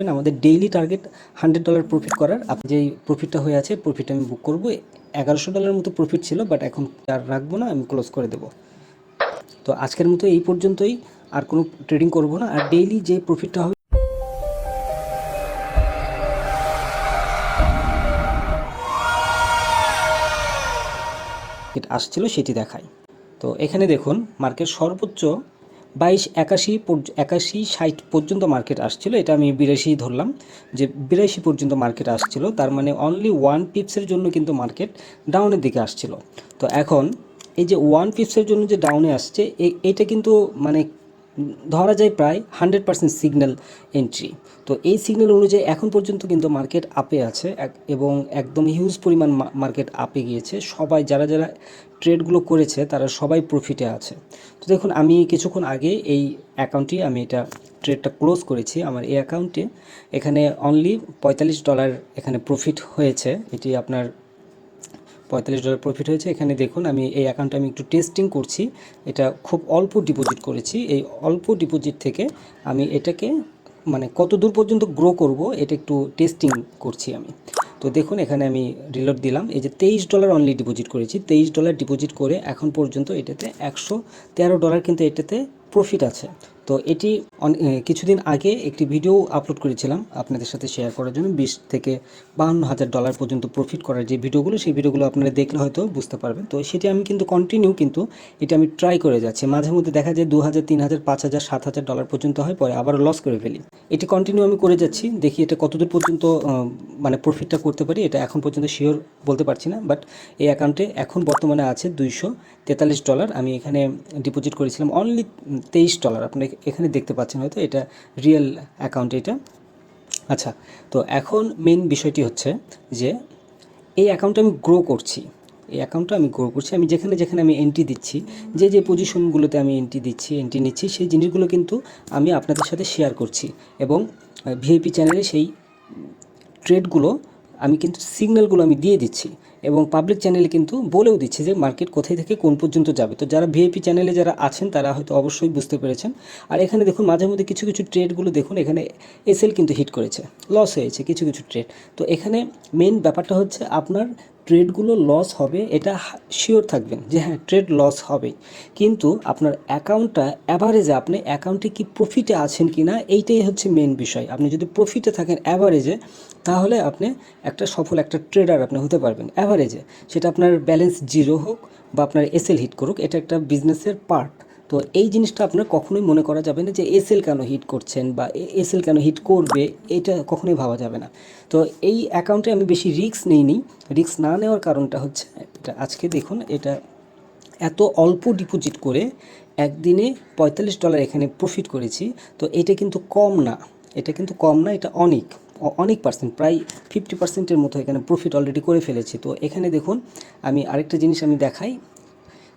আমাদের daily target hundred dollar profit করার। আপনি যেই প্রফিটটা হয়ে আছে প্রফিট আমি বুক করব। এগারোশো ডলারের মতো প্রফিট ছিল বাট এখন আর রাখব না, আমি ক্লোজ করে দেবো। তো আজকের মতো এই পর্যন্তই, আর কোনো ট্রেডিং করব না। আর ডেইলি যে প্রফিটটা হবে আসছিল, সেটি দেখায় তো এখানে দেখুন মার্কেট সর্বোচ্চ বাইশ একাশি একাশি ষাট পর্যন্ত মার্কেট আসছিল, এটা আমি বিরাশি ধরলাম, যে বিরাশি পর্যন্ত মার্কেট আসছিল, তার মানে অনলি ওয়ান পিপসের জন্য কিন্তু মার্কেট ডাউনের দিকে আসছিল। তো এখন এই যে ওয়ান পিপসের জন্য যে ডাউনে আসছে এটা কিন্তু মানে ধরা যায় প্রায় হান্ড্রেড পার্সেন্ট সিগন্যাল এন্ট্রি। তো এই সিগন্যাল অনুযায়ী এখন পর্যন্ত কিন্তু মার্কেট আপে আছে এবং একদম হিউজ পরিমাণ মার্কেট আপে গিয়েছে। সবাই, যারা যারা ট্রেডগুলো করেছে, তারা সবাই প্রফিটে আছে। তো দেখুন, আমি কিছুক্ষণ আগে এই অ্যাকাউন্টটি আমি এটা ট্রেডটা ক্লোজ করেছি। আমার এই অ্যাকাউন্টে এখানে অনলি পঁয়তাল্লিশ ডলার এখানে প্রফিট হয়েছে। এটি আপনার পঁয়তাল্লিশ ডলার প্রফিট হয়েছে। এখানে দেখুন, আমি এই অ্যাকাউন্টে আমি একটু টেস্টিং করছি। এটা খুব অল্প ডিপোজিট করেছি। এই অল্প ডিপোজিট থেকে আমি এটাকে মানে কত দূর পর্যন্ত গ্রো করব, এটা একটু টেস্টিং করছি আমি। তো দেখুন, এখানে আমি রিলোড দিলাম। এই যে তেইশ ডলার অনলি ডিপোজিট করেছি। তেইশ ডলার ডিপোজিট করে এখন পর্যন্ত এটাতে একশো তেরো ডলার কিন্তু এটাতে প্রফিট আছে। তো এটি কিছুদিন আগে একটি ভিডিও আপলোড করেছিলাম আপনাদের সাথে শেয়ার করার জন্য। বিশ থেকে বাহান্ন হাজার ডলার পর্যন্ত প্রফিট করার যে ভিডিওগুলো সেই ভিডিওগুলো আপনারা দেখলে হয়তো বুঝতে পারবেন। তো সেটি আমি কিন্তু কন্টিনিউ কিন্তু এটা আমি ট্রাই করে যাচ্ছি। মাঝে মধ্যে দেখা যায় দু হাজার, তিন হাজার, পাঁচ হাজার, সাত হাজার ডলার পর্যন্ত হয়, পরে আবার লস করে ফেলি। এটি কন্টিনিউ আমি করে যাচ্ছি। দেখি এটা কতদূর পর্যন্ত মানে প্রফিটটা করতে পারি। এটা এখন পর্যন্ত শিওর বলতে পারছি না বাট এই অ্যাকাউন্টে এখন বর্তমানে আছে দুইশো তেতাল্লিশ ডলার আমি এখানে ডিপোজিট করেছিলাম অনলি তেইশ ডলার আপনি এখানে দেখতে পাচ্ছেন হয়তো এটা রিয়েল অ্যাকাউন্ট এটা। আচ্ছা তো এখন মেন বিষয়টি হচ্ছে যে এই অ্যাকাউন্টটা আমি গ্রো করছি। এই অ্যাকাউন্টটা আমি গ্রো করছি। আমি যেখানে যেখানে আমি এন্ট্রি দিচ্ছি, যে যে পজিশনগুলোতে আমি এন্ট্রি দিচ্ছি এন্ট্রি নিচ্ছি, সেই জিনিসগুলো কিন্তু আমি আপনাদের সাথে শেয়ার করছি এবং ভিআইপি চ্যানেলে সেই ট্রেডগুলো আমি কিন্তু সিগন্যালগুলো আমি দিয়ে দিচ্ছি। এবং পাবলিক চ্যানেলে কিন্তু বলেও দিচ্ছে যে মার্কেট কোথায় থেকে কোন পর্যন্ত যাবে। তো যারা ভিআইপি চ্যানেলে যারা আছেন, তারা হয়তো অবশ্যই বুঝতে পেরেছেন। আর এখানে দেখুন, মাঝে মধ্যে কিছু কিছু ট্রেডগুলো দেখুন, এখানে এসএল কিন্তু হিট করেছে লস হয়েছে কিছু কিছু ট্রেড তো এখানে মেন ব্যাপারটা হচ্ছে আপনার ট্রেডগুলো লস হবে, এটা শিওর থাকবেন যে হ্যাঁ ট্রেড লস হবে। কিন্তু আপনার অ্যাকাউন্টটা অ্যাভারেজে আপনি অ্যাকাউন্টে কি প্রফিটে আছেন কি না এইটাই হচ্ছে মেন বিষয়। আপনি যদি প্রফিটে থাকেন অ্যাভারেজে তাহলে আপনি একটা সফল একটা ট্রেডার আপনি হতে পারবেন। অ্যাভারেজে সেটা আপনার ব্যালেন্স জিরো হোক বা আপনার এসএল হিট করুক, এটা একটা বিজনেসের পার্ট তো এই জিনিসটা আপনার কখনোই মনে করা যাবে না যে এসএল কেন হিট করছেন বা এসএল কেন হিট করবে, এটা কখনোই ভাবা যাবে না। তো এই অ্যাকাউন্টে আমি বেশি রিস্ক নিইনি। রিস্ক না নেওয়ার কারণটা হচ্ছে, এটা আজকে দেখুন, এটা এত অল্প ডিপোজিট করে একদিনে পঁয়তাল্লিশ ডলার এখানে প্রফিট করেছি, তো এটা কিন্তু কম না। এটা কিন্তু কম না, এটা অনেক অনেক পার্সেন্ট প্রায় ফিফটি পার্সেন্টের মতো এখানে প্রফিট অলরেডি করে ফেলেছি। তো এখানে দেখুন, আমি আরেকটা জিনিস আমি দেখাই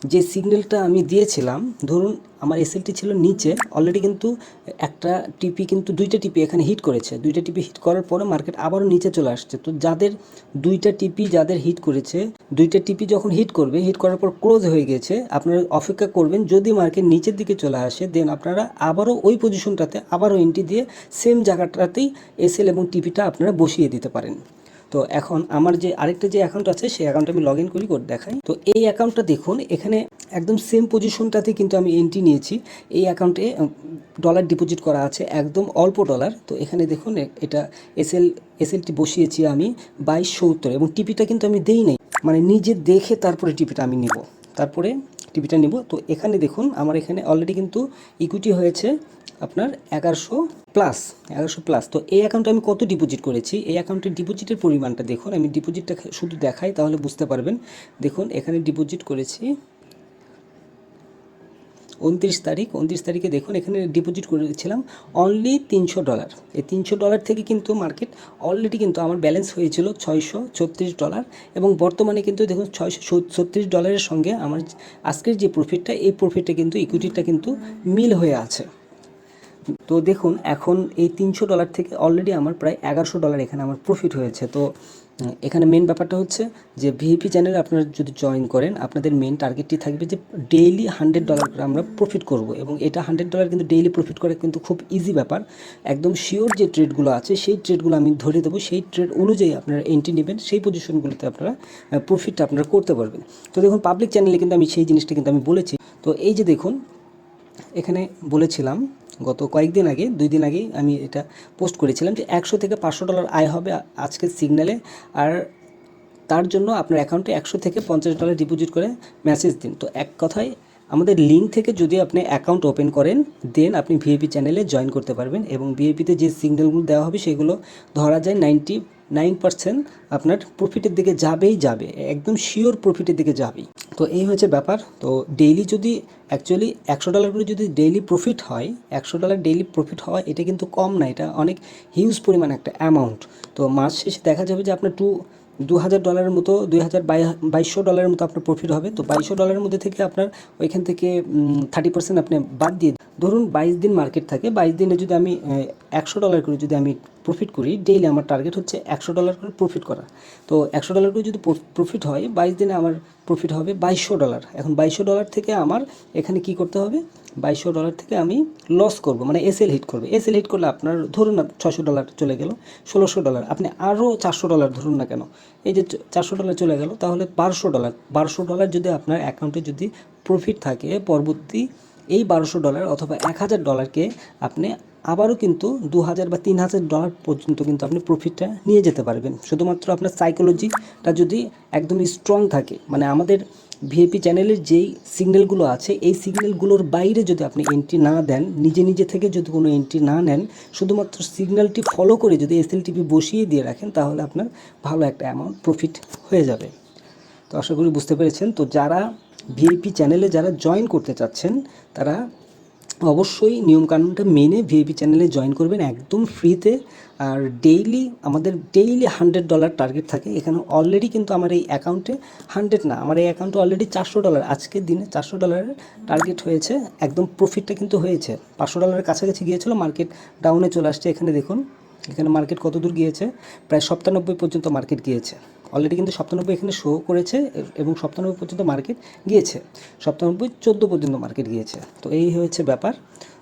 যে সিগন্যালটা আমি দিয়েছিলাম, ধরুন আমার এসএলটি ছিল নিচে অলরেডি কিন্তু একটা টিপি কিন্তু দুইটা টিপি এখানে হিট করেছে। দুইটা টিপি হিট করার পরে মার্কেট আবারও নিচে চলে আসছে। তো যাদের দুইটা টিপি যাদের হিট করেছে, দুইটা টিপি যখন হিট করবে হিট করার পর ক্লোজ হয়ে গেছে, আপনারা অপেক্ষা করবেন, যদি মার্কেট নিচের দিকে চলে আসে দেন আপনারা আবারও ওই পজিশনটাতে আবারও এন্ট্রি দিয়ে সেম জায়গাটাতেই এসএল এবং টিপিটা আপনারা বসিয়ে দিতে পারেন। তো এখন আমার যে আরেকটা যে অ্যাকাউন্ট আছে, সেই অ্যাকাউন্টে আমি লগ ইন করি করে দেখাই। তো এই অ্যাকাউন্টটা দেখুন, এখানে একদম সেম পজিশনটাতে কিন্তু আমি এন্ট্রি নিয়েছি। এই অ্যাকাউন্টে ডলার ডিপোজিট করা আছে, একদম অল্প ডলার তো এখানে দেখুন এটা এসএল এসএলটি বসিয়েছি আমি বাইশ সত্তর। এবং টিপিটা কিন্তু আমি দেই নাই মানে নিজে দেখে তারপরে টিপিটা আমি নিব। তারপরে টিপিটা নিব। তো এখানে দেখুন, আমার এখানে অলরেডি কিন্তু ইকুইটি হয়েছে আপনার এগারোশো প্লাস এগারোশো প্লাস তো এই অ্যাকাউন্টে আমি কত ডিপোজিট করেছি? এই অ্যাকাউন্টের ডিপোজিটের পরিমাণটা দেখুন, আমি ডিপোজিটটা শুধু দেখাই তাহলে বুঝতে পারবেন। দেখুন, এখানে ডিপোজিট করেছি উনত্রিশ তারিখ, উনত্রিশ তারিখে দেখুন, এখানে ডিপোজিট করেছিলাম অনলি তিনশো ডলার এই তিনশো ডলার থেকে কিন্তু মার্কেট অলরেডি কিন্তু আমার ব্যালেন্স হয়েছিল ছয়শো ছত্রিশ ডলার এবং বর্তমানে কিন্তু দেখুন, ছয়শো ছত্রিশ ডলারের সঙ্গে আমার আজকের যে প্রফিটটা এই প্রফিটটা কিন্তু ইকুইটিটা কিন্তু মিল হয়ে আছে। তো দেখুন, এখন এই তিনশো ডলার থেকে অলরেডি আমার প্রায় এগারোশো ডলার এখানে আমার প্রফিট হয়েছে। তো এখানে মেন ব্যাপারটা হচ্ছে যে ভিএপি চ্যানেলে আপনারা যদি জয়েন করেন, আপনাদের মেন টার্গেটটি থাকবে যে ডেইলি হান্ড্রেড ডলার আমরা প্রফিট করব। এবং এটা হান্ড্রেড ডলার কিন্তু ডেইলি প্রফিট করা কিন্তু খুব ইজি ব্যাপার। একদম শিওর যে ট্রেডগুলো আছে, সেই ট্রেডগুলো আমি ধরে দেবো। সেই ট্রেড অনুযায়ী আপনারা এন্ট্রি নেবেন, সেই পজিশনগুলোতে আপনারা প্রফিটটা আপনারা করতে পারবেন। তো দেখুন পাবলিক চ্যানেলে কিন্তু আমি সেই জিনিসটা কিন্তু আমি বলেছি। তো এই যে দেখুন, এখানে বলেছিলাম গত কয়েকদিন আগে, দুই দিন আগেই আমি এটা পোস্ট করেছিলাম যে একশো থেকে পাঁচশো ডলার আয় হবে আজকে আজকের সিগন্যালে। আর তার জন্য আপনার অ্যাকাউন্টে একশো থেকে পঞ্চাশ ডলার ডিপোজিট করে মেসেজ দিন। তো এক কথায়, আমাদের লিঙ্ক থেকে যদি আপনি অ্যাকাউন্ট ওপেন করেন, দেন আপনি ভিএপি চ্যানেলে জয়েন করতে পারবেন এবং ভিএপিতে যে সিগন্যালগুলো দেওয়া হবে সেগুলো ধরা যায় নাইনটি নাইন পার্সেন্ট আপনার প্রফিটের দিকে যাবেই যাবে, একদম শিওর প্রফিটের দিকে যাবেই। তো এই হচ্ছে ব্যাপার। তো ডেইলি যদি অ্যাকচুয়ালি একশো ডলার করে যদি ডেইলি প্রফিট হয়, একশো ডলার ডেইলি প্রফিট হয় এটা কিন্তু কম না, এটা অনেক হিউজ পরিমাণ একটা অ্যামাউন্ট তো মাস শেষে দেখা যাবে যে আপনার টু দু হাজার ডলারের মতো দুই হাজার বাই বাইশশো ডলারের মতো আপনার প্রফিট হবে। তো বাইশশো ডলারের মধ্যে থেকে আপনার ওইখান থেকে থার্টি পার্সেন্ট আপনি বাদ দিয়ে। ধরুন বাইশ দিন মার্কেট থাকে, বাইশ দিনে যদি আমি একশো ডলার করে যদি আমি প্রফিট করি ডেইলি আমার টার্গেট হচ্ছে একশো ডলার করে প্রফিট করা। তো একশো ডলার করে যদি প্রফিট হয়, বাইশ দিনে আমার প্রফিট হবে বাইশশো ডলার এখন বাইশশো ডলার থেকে আমার এখানে কি করতে হবে? বাইশশো ডলার থেকে আমি লস করব মানে এসএল হিট করবে। এসএল হিট করলে আপনার, ধরুন না ছশো ডলার চলে গেল, ষোলোশো ডলার আপনি আরও চারশো ডলার ধরুন না কেন, এই যে চারশো ডলার চলে গেল, তাহলে বারোশো ডলার বারোশো ডলার যদি আপনার অ্যাকাউন্টে যদি প্রফিট থাকে, পরবর্তী এই বারোশো ডলার অথবা এক হাজার ডলারকে আপনি আবারও কিন্তু দু হাজার বা তিন হাজার ডলার পর্যন্ত কিন্তু আপনি প্রফিটটা নিয়ে যেতে পারবেন। শুধুমাত্র আপনার সাইকোলজিটা যদি একদম স্ট্রং থাকে মানে আমাদের ভিএপি চ্যানেলের যেই সিগন্যালগুলো আছে, এই সিগন্যালগুলোর বাইরে যদি আপনি এন্ট্রি না দেন, নিজে নিজে থেকে যদি কোনো এন্ট্রি না নেন, শুধুমাত্র সিগন্যালটি ফলো করে যদি এসএলটিপি বসিয়ে দিয়ে রাখেন, তাহলে আপনার ভালো একটা অ্যামাউন্ট প্রফিট হয়ে যাবে। তো আশা করি বুঝতে পেরেছেন। তো যারা ভিআইপি চ্যানেলে যারা জয়েন করতে চাচ্ছেন, তারা অবশ্যই নিয়মকানুনটা মেনে ভিআইপি চ্যানেলে জয়েন করবেন একদম ফ্রিতে। আর ডেইলি আমাদের ডেইলি হান্ড্রেড ডলার টার্গেট থাকে। এখানে অলরেডি কিন্তু আমার এই অ্যাকাউন্টে হান্ড্রেড না, আমার এই অ্যাকাউন্টে অলরেডি চারশো ডলার আজকের দিনে চারশো ডলারের টার্গেট হয়েছে। একদম প্রফিটটা কিন্তু হয়েছে। পাঁচশো ডলারের কাছাকাছি গিয়েছিল, মার্কেট ডাউনে চলে আসছে। এখানে দেখুন, এখানে মার্কেট কত দূর গিয়েছে? প্রায় সপ্তানব্বই পর্যন্ত মার্কেট গিয়েছে। অলরেডি কিন্তু সপ্তানব্বই এখানে শো করেছে, এবং সপ্তানব্বই পর্যন্ত মার্কেট গিয়েছে। সপ্তানব্বই, চোদ্দ পর্যন্ত মার্কেট গিয়েছে। তো এই হয়েছে ব্যাপার।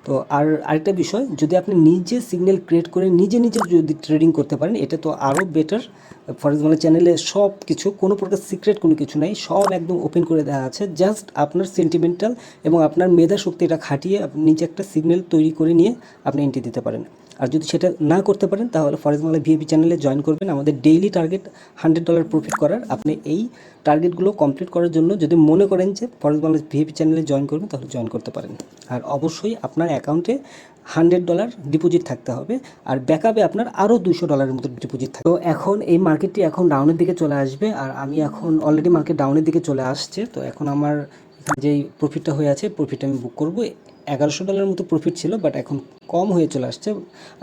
তো আর আরেকটা বিষয়, যদি আপনি নিজে সিগন্যাল ক্রিয়েট করে নিজে নিজে যদি ট্রেডিং করতে পারেন, এটা তো আরও বেটার ফর এক্সাম্পল চ্যানেলে সব কিছু কোনো প্রকার সিক্রেট কোনো কিছু নাই, সব একদম ওপেন করে দেওয়া আছে। জাস্ট আপনার সেন্টিমেন্টাল এবং আপনার মেধা শক্তিটা খাটিয়ে আপনি নিজে একটা সিগন্যাল তৈরি করে নিয়ে আপনি এন্ট্রি দিতে পারেন। আর যদি সেটা না করতে পারেন, তাহলে ফর এক্সাম্পল ভিএপি চ্যানেলে জয়েন করবেন। আমাদের daily target hundred dollar profit করার আপনি এই টার্গেটগুলো কমপ্লিট করার জন্য যদি মনে করেন যে ফর এক্সাম্পল ভিএপি চ্যানেলে জয়েন করবেন, তাহলে জয়েন করতে পারেন। আর অবশ্যই আপনার অ্যাকাউন্টে হান্ড্রেড ডলার ডিপোজিট থাকতে হবে আর ব্যাকআপে আপনার আরও দুশো ডলারের মতো ডিপোজিট থাকে তো এখন এই মার্কেটটি এখন ডাউনের দিকে চলে আসবে আর আমি এখন অলরেডি মার্কেট ডাউনের দিকে চলে আসছে। তো এখন আমার যেই প্রফিটটা হয়ে আছে প্রফিট আমি বুক করব। এগারোশো ডলারের মতো প্রফিট ছিল বাট এখন কম হয়ে চলে আসছে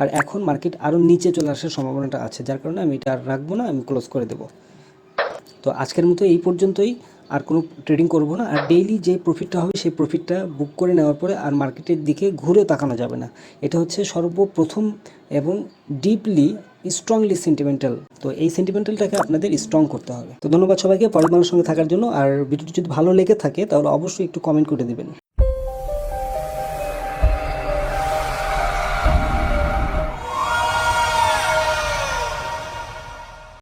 আর এখন মার্কেট আরও নিচে চলে আসার সম্ভাবনাটা আছে। যার কারণে আমি এটা আর রাখব না, আমি ক্লোজ করে দেবো। তো আজকের মতো এই পর্যন্তই। আর কোনো ট্রেডিং করব না। আর ডেইলি যে প্রফিটটা হবে, সেই প্রফিটটা বুক করে নেওয়ার পরে আর মার্কেটের দিকে ঘুরে তাকানো যাবে না। এটা হচ্ছে সর্বপ্রথম এবং ডিপলি স্ট্রংলি সেন্টিমেন্টাল তো এই সেন্টিমেন্টালটাকে আপনাদের স্ট্রং করতে হবে। তো ধন্যবাদ সবাইকে পরের সঙ্গে থাকার জন্য। আর ভিডিওটি যদি ভালো লেগে থাকে, তাহলে অবশ্যই একটু কমেন্ট করে দেবেন।